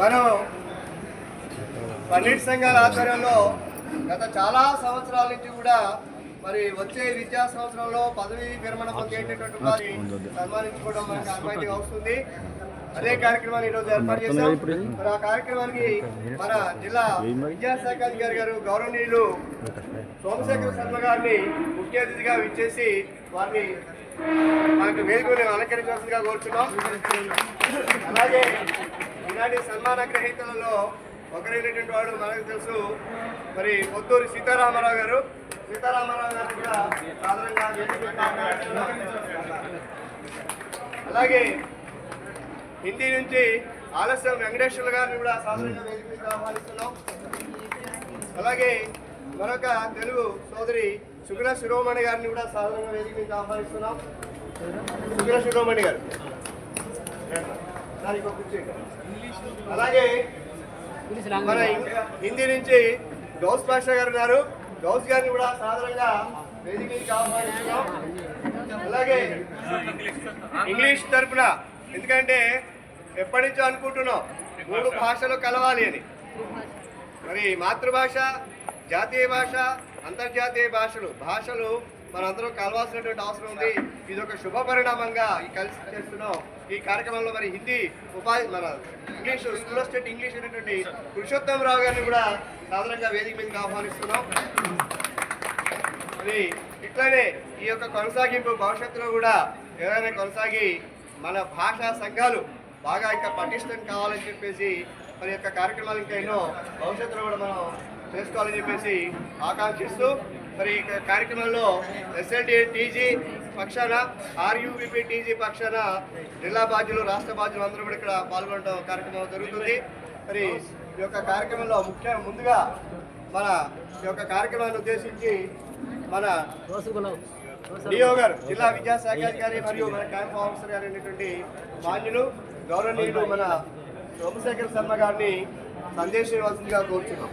మనం పన్నెండు సంఘాల ఆధ్వర్యంలో గత చాలా సంవత్సరాల నుంచి కూడా మరి వచ్చే విద్యా సంవత్సరంలో పదవి విరమణ పొందేటటువంటి వారిని సన్మానించుకోవడం మనకు అనుమతి వస్తుంది అదే కార్యక్రమాన్ని ఈరోజు ఏర్పాటు చేశాం. మరి ఆ కార్యక్రమానికి మన జిల్లా విద్యాశాఖ అధికారి గారు గౌరవనీయులు సోమశేఖర శర్మ గారిని ముఖ్య అతిథిగా విచ్చేసి వారిని మనకు వేదికను అలంకరించాల్సిందిగా కోరుతున్నాం అలాగే ఈనాటి సన్మాన గ్రహీతలలో ఒకరైనటువంటి వాడు మనకు తెలుసు. మరి పొత్తూరి సీతారామరావు గారు. సీతారామరావు గారు కూడా సాధారణంగా అలాగే హిందీ నుంచి ఆలస్యం వెంకటేశ్వర గారిని కూడా సాధారణంగా వేదికపైకి ఆహ్వానిస్తున్నాం. అలాగే మరొక తెలుగు సోదరి శుక్ర శిరోమణి గారిని కూడా సాధారణంగా వేదిక ఆహ్వానిస్తున్నాం. శుక్ర శిరోమణి గారు. అలాగే మన హిందీ నుంచి గౌస్ పాషా గారు ఉన్నారు. గౌస్ గారిని కూడా సాధారణంగా ఆహ్వానిస్తున్నాం అలాగే ఇంగ్లీష్ తరపున ఎందుకంటే ఎప్పటి నుంచో అనుకుంటున్నాం మూడు భాషలు కలవాలి అని. మరి మాతృభాష జాతీయ భాష అంతర్జాతీయ భాషలు భాషలు మనందరం కలవాల్సినటువంటి అవసరం ఉంది. ఇది ఒక శుభ పరిణామంగా ఈ కలిసి చేస్తున్నాం. ఈ కార్యక్రమంలో మరి హిందీ ఉపాధి మన ఇంగ్లీష్ స్కూల్ స్టేట్ ఇంగ్లీష్ అనేటువంటి పురుషోత్తమరావు గారిని కూడా సాధారణంగా వేదిక మీదకి ఆహ్వానిస్తున్నాం. మరి ఇట్లానే ఈ యొక్క కొనసాగింపు భవిష్యత్తులో కూడా ఏదైనా కొనసాగి మన భాషా సంఘాలు బాగా ఇంకా పటిష్టం కావాలని చెప్పేసి మరి యొక్క కార్యక్రమాలు ఇంకా ఎన్నో భవిష్యత్తులో కూడా మనం చేసుకోవాలని చెప్పేసి ఆకాంక్షిస్తూ మరి ఈ కార్యక్రమంలో ఎస్ఎల్టీ టీజీ పక్షాన ఆర్యూబిపి టీజీ పక్షాన జిల్లా బాధ్యులు రాష్ట్ర బాధ్యులు అందరూ కూడా ఇక్కడ పాల్గొనడం కార్యక్రమం జరుగుతుంది. మరి ఈ యొక్క కార్యక్రమంలో ముఖ్య ముందుగా మన ఈ యొక్క కార్యక్రమాన్ని ఉద్దేశించి మన డిఓ గారు జిల్లా విద్యాశాఖ అధికారి మరియు మన క్యాంప్ ఆఫీసర్ గారు అయినటువంటి మాన్యులు గౌరవనీయులు మన సోమశేఖర్ శర్మ గారిని సందేశం ఇవ్వాల్సిందిగా కోరుచున్నాం.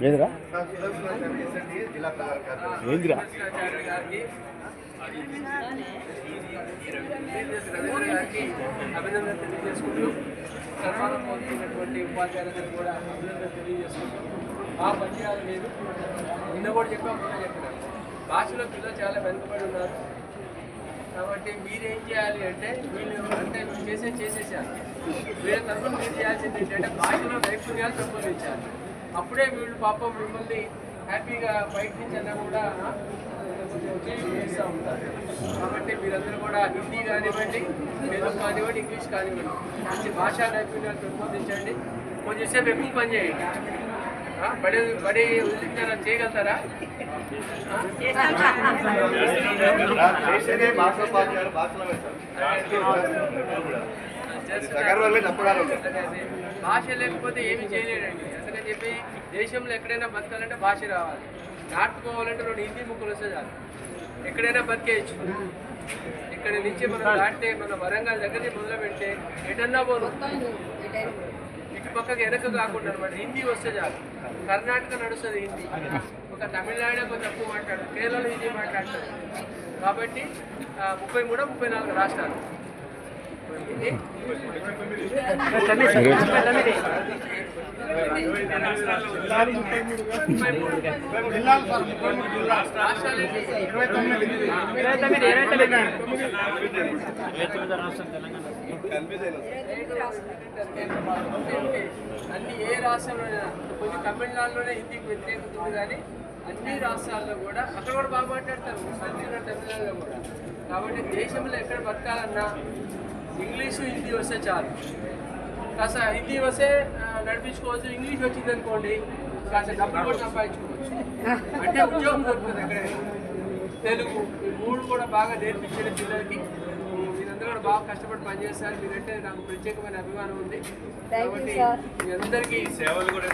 లేదురా. ఏందిరా అభినందన తెలియజేసుకుంటూ సన్మానం కూడా అభినందన తెలియజేసుకుంటూ ఆ పద్యాలు లేదు నిన్న కూడా చెప్పాం మొన్న చెప్పినాం భాషలో పిల్లలు చాలా వెనుకబడి ఉన్నారు కాబట్టి మీరేం చేయాలి అంటే వీళ్ళు అంటే చేసే చేసేసారు వీళ్ళ తరఫున మీరు చేయాల్సింది ఏంటంటే భాషలో నైపుణ్యాలు పెంపొందించాలి. అప్పుడే వీళ్ళు పాపం మిమ్మల్ని హ్యాపీగా బయట నుంచి అన్నా కూడా చేస్తూ ఉంటారు. కాబట్టి మీరందరూ కూడా హిందీ కానివ్వండి తెలుగు కానివ్వండి ఇంగ్లీష్ కానివ్వండి మంచి భాషా నైపుణ్యాలు పెంపొందించండి. కొంచెంసేపు ఎక్కువ పని చేయండి. బడి బడి వదిలించారా చేయగలుగుతారా? ఆ? చేసేదే భాష లేకపోతే ఏమీ చేయలేడండి. అందుకని చెప్పి దేశంలో ఎక్కడైనా బతకాలంటే భాష రావాలి. నాటుకోవాలంటే రెండు హిందీ ముక్కలు వస్తే చాలు. ఎక్కడైనా బతికేయచ్చు. ఇక్కడ నుంచి మనం దాటితే మన వరంగల్ దగ్గర మొదలు పెడితే ఎటన్నా పోదు ఇటు పక్కకి వెనక కాకుండా అనమాట. హిందీ వస్తే చాలు. కర్ణాటక నడుస్తుంది హిందీ. ఒక తమిళనాడు ఒక తక్కువ మాట్లాడదు. కేరళలో హిందీ మాట్లాడతారు. కాబట్టి ముప్పై మూడు ముప్పై నాలుగు రాష్ట్రాలు. అన్ని ఏ రాష్ట్రంలో కొంచెం తమిళనాడులోనే హిందీకి వ్యతిరేకత ఉంది కానీ అన్ని రాష్ట్రాల్లో కూడా అక్కడ కూడా బాగా మాట్లాడతారు. సంస్కృత తమిళనాడులో కూడా. కాబట్టి దేశంలో ఎక్కడ బతకాలన్నా ఇంగ్లీషు హిందీ వస్తే చాలు. కాస్త హిందీ వస్తే నడిపించుకోవచ్చు. ఇంగ్లీష్ వచ్చింది అనుకోండి కాస్త డబ్బులు కూడా సంపాదించుకోవచ్చు. అంటే ఉద్యోగం దొరుకుతుంది ఎక్కడైనా తెలుగు మూడు కూడా బాగా నేర్పించిన పిల్లలకి. మీరందరూ కూడా బాగా కష్టపడి పనిచేస్తారు. మీరంటే నాకు ప్రత్యేకమైన అభిమానం ఉంది. కాబట్టి మీ అందరికీ సేవలు కూడా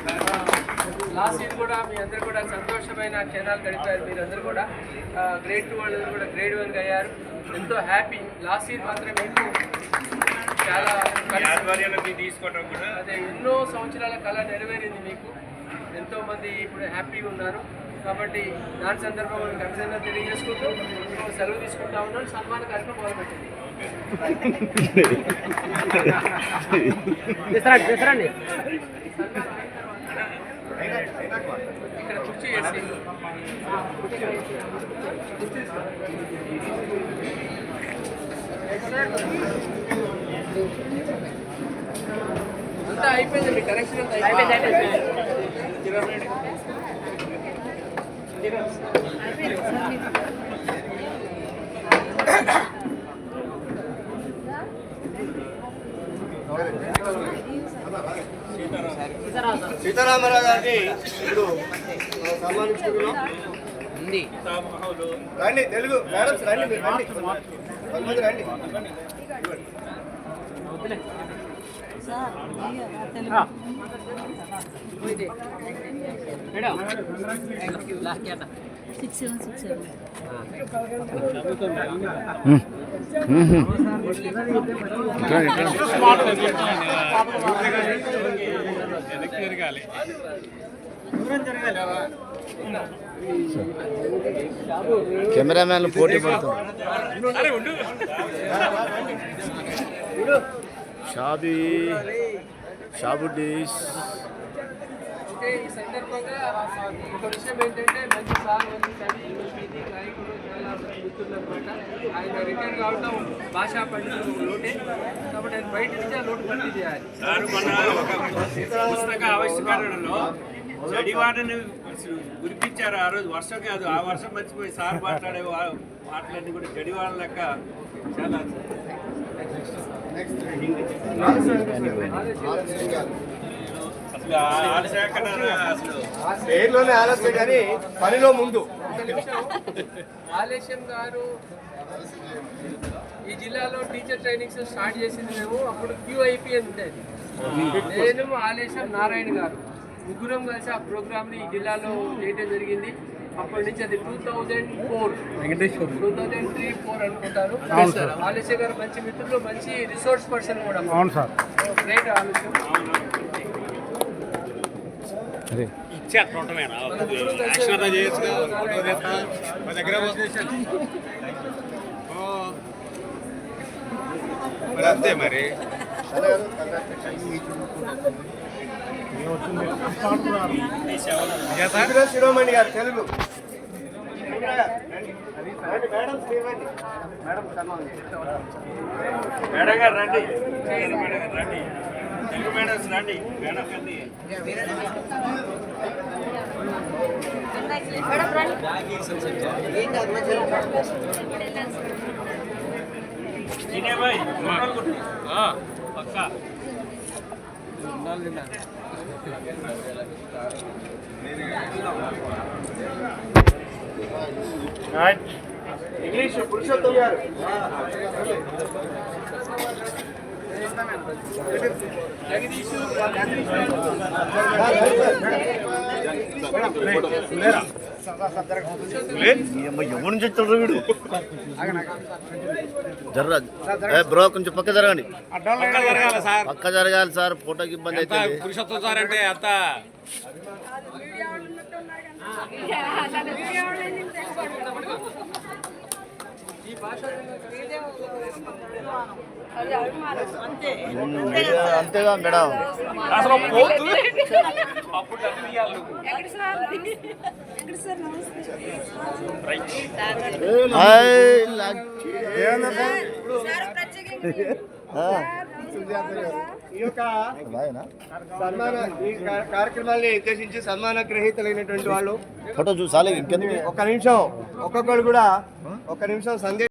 లాస్ట్ ఇయర్ కూడా మీ అందరు కూడా సంతోషమైన క్షణాలు గడిపారు మీరందరూ కూడా. గ్రేడ్ టూ వాళ్ళు కూడా గ్రేడ్ వన్ అయ్యారు. ఎంతో హ్యాపీ లాస్ట్ ఇయర్ మాత్రం మీకు చాలా తీసుకోవడం కూడా అదే ఎన్నో సంవత్సరాల కళ నెరవేరింది మీకు. ఎంతో మంది ఇప్పుడు హ్యాపీగా ఉన్నారు. కాబట్టి దాని సందర్భంగా మీకు అభినందన తెలియజేసుకుంటూ సెలవు తీసుకుంటా ఉన్నాను. సన్మాన కార్యక్రమం మొదలుపెట్టింది ఇక్కడ కుర్చీ వేసి అంతా అయిపోయిందండి కరెక్షన్ అంతా అయిపోయింది సీతారామరావు గారిని ఇప్పుడు మనం సన్మానించుకుంటున్నాం రండి తెలుగు. మేడమ్స్ రండి మీరు రండి. రండి. సిక్స్ సెవెన్ సిక్స్ సెవెన్ కెమెరామ్యాన్లు పోటీ పడుతుంది షాబీ షాబుడ్డీస్ అంటే ఈ సందర్భంగా ఒక విషయం ఏంటంటే మంచి సార్ మంచి కవి మంచి ఇది గాయకుడు చాలా మిత్రులు అనమాట ఆయన రిటైర్ కావడం భాషా పండితులు లోటే. కాబట్టి ఆయన బయట నుంచి ఆ లోటు భర్తీ చేయాలి. సార్ మన ఒక పుస్తక ఆవిష్కరణలో జడివాడని గురిపించారు ఆ రోజు. వర్షం కాదు ఆ వర్షం మర్చిపోయి సార్ మాట్లాడే మాటలన్నీ కూడా జడివాడ లెక్క. చాలా పేర్లోనే ఆలస్యం కానీ పనిలో ముందు. ఆలస్యం గారు ఈ జిల్లాలో టీచర్ ట్రైనింగ్స్ స్టార్ట్ చేసింది మేము అప్పుడు క్యూఐపి అని ఉండేది. నేను ఆలేశం నారాయణ గారు ముగ్గురం కలిసి ఆ ప్రోగ్రామ్ని ఈ జిల్లాలో చేయడం జరిగింది. అప్పటి నుంచి అది two thousand four two thousand three four అనుకుంటాను ఆలేశం గారు మంచి మిత్రులు మంచి రిసోర్స్ పర్సన్ కూడా. అవును సార్. గ్రేట్ అదే. మా దగ్గర మరి అంతే మరి. శిరోమణి గారు తెలుగు. మేడం గారు రండి మేడం గారు రండి తెలుగు మేడం రండి మేడం రండి పక్క నేను ઇંગ્લિશ પુરુષોત્તમ યાર ఎవరి నుంచి వచ్చాడు వీడు? జర్ర. ఏ బ్రో కొంచెం పక్క జరగండి. పక్కా జరగాలి సార్ పక్క జరగాలి సార్ ఫోటోకి ఇబ్బంది సార్ అంటే అంతేగా మేడం. అసలు పోతు. Hi Lucky. ఈ యొక్క? సన్మాన ఈ కా- కార్యక్రమాల్ని ఉద్దేశించి సన్మాన గ్రహీతలైనటువంటి వాళ్ళు ఫోటో చూసాలి ఇంకెందుకు ఒక నిమిషం ఒక్కొక్కరు కూడా ఒక నిమిషం సందేశం